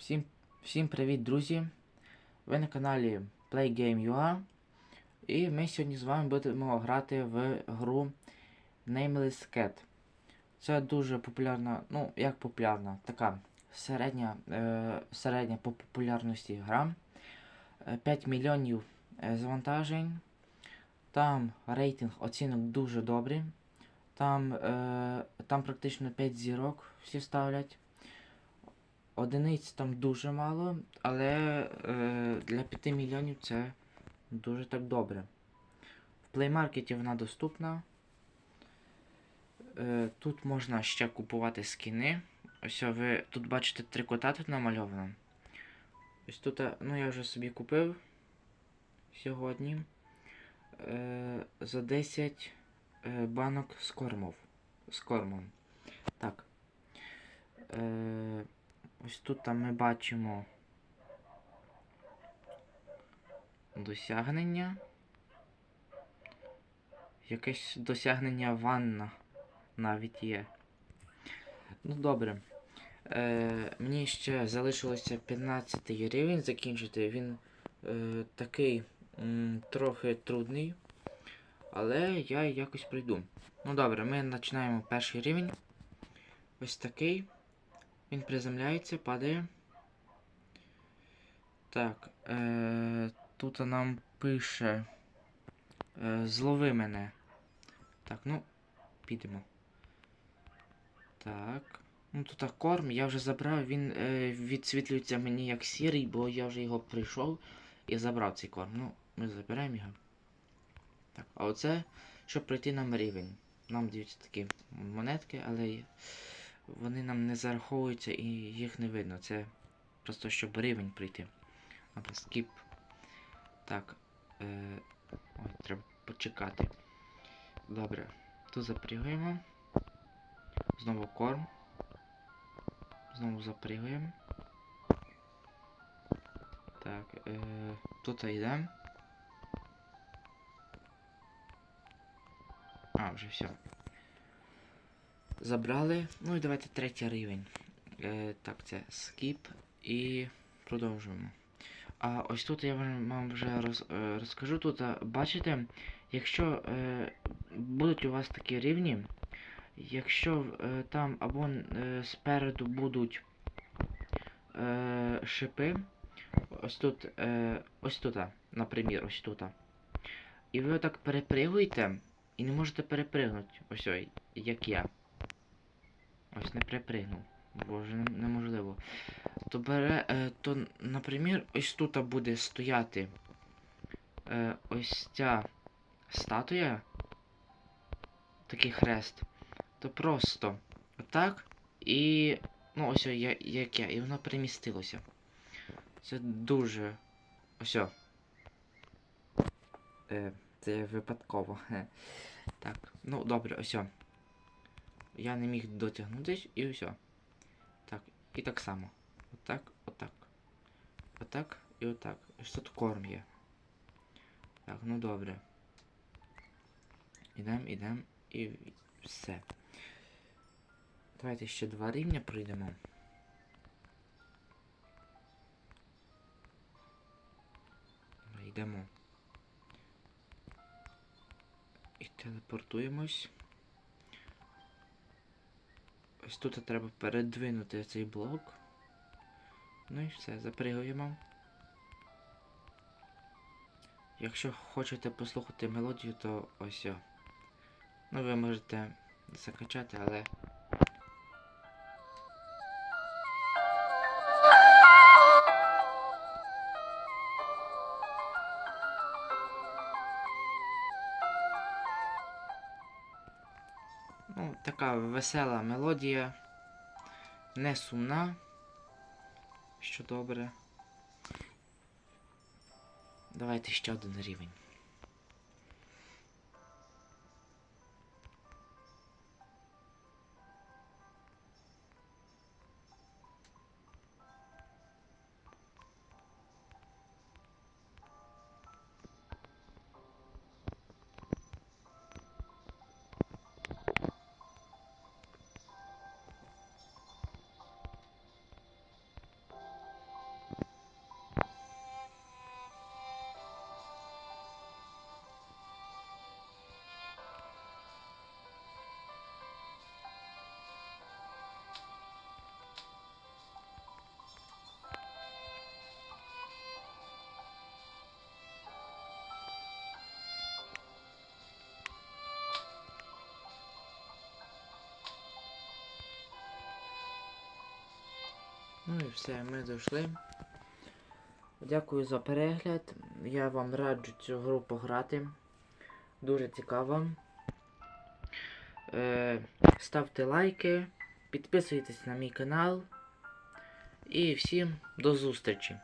Всім, всім привіт, друзі! Ви на каналі PlayGame.ua і ми сьогодні з вами будемо грати в гру Nameless Cat. Це дуже популярна, ну як популярна, така середня, е, середня по популярності гра. Е, 5 мільйонів е, завантажень. Там рейтинг оцінок дуже добрий. Там, е, там практично 5 зірок всі ставлять. Одиниць там дуже мало, але е, для 5 мільйонів це дуже так добре. В плеймаркеті вона доступна. Е, тут можна ще купувати скіни. Ось ви тут бачите три кота тут намальовано. Ось тут, е, ну я вже собі купив сьогодні. Е, за 10 е, банок з кормов. З кормом. Так. Е, Ось тут ми бачимо досягнення. Якесь досягнення ванна навіть є. Ну добре. Е, мені ще залишилося 15 рівень закінчити. Він е, такий м, трохи трудний. Але я якось пройду. Ну добре, ми починаємо перший рівень. Ось такий. Він приземляється, падає. Так. Е, тут нам пише. Е, злови мене. Так, ну, підемо. Так. Ну тут корм, я вже забрав, він е, відсвітлюється мені як сірий, бо я вже його прийшов і забрав цей корм. Ну, ми забираємо його. Так, а оце, щоб пройти нам рівень. Нам дають такі монетки, але вони нам не зараховуються і їх не видно. Це просто щоб рівень прийти. Або скіп. Так. Е... Ой, треба почекати. Добре. Тут запрягуємо. Знову корм. Знову запрягуємо. Так, е... тут йдемо. А, вже все. Забрали. Ну і давайте третій рівень. Е, так, це скіп і продовжуємо. А ось тут я вам вже роз, е, розкажу. Тут, е, бачите, якщо е, будуть у вас такі рівні, якщо е, там або е, спереду будуть е, шипи, ось тут, е, ось тут, наприклад, ось тут. І ви отак перепригуєте і не можете перепригнути. Ось ой, як я. Ось не припригнув. Боже, неможливо. То бере, е, то, наприклад, ось тут буде стояти е, ось ця статуя. Такий хрест. То просто отак і. Ну, ось я, як я, і воно перемістилося. Це дуже. Ось. о. Е, це випадково. Так, ну добре, ось. Я не міг дотягнутись і все. Так, і так само. Отак, отак. Отак і отак. Ось тут корм є. Так, ну добре. Ідем, ідем і все. Давайте ще два рівня пройдемо. Йдемо. І телепортуємось. Ось тут треба передвинути цей блок. Ну і все, запригуємо. Якщо хочете послухати мелодію, то ось. Ну ви можете закачати, але. Ну, така весела мелодія. Не сумна. Що добре. Давайте ще один рівень. Ну і все, ми дійшли. Дякую за перегляд. Я вам раджу цю гру пограти. Дуже цікаво. Е, ставте лайки, підписуйтесь на мій канал. І всім до зустрічі!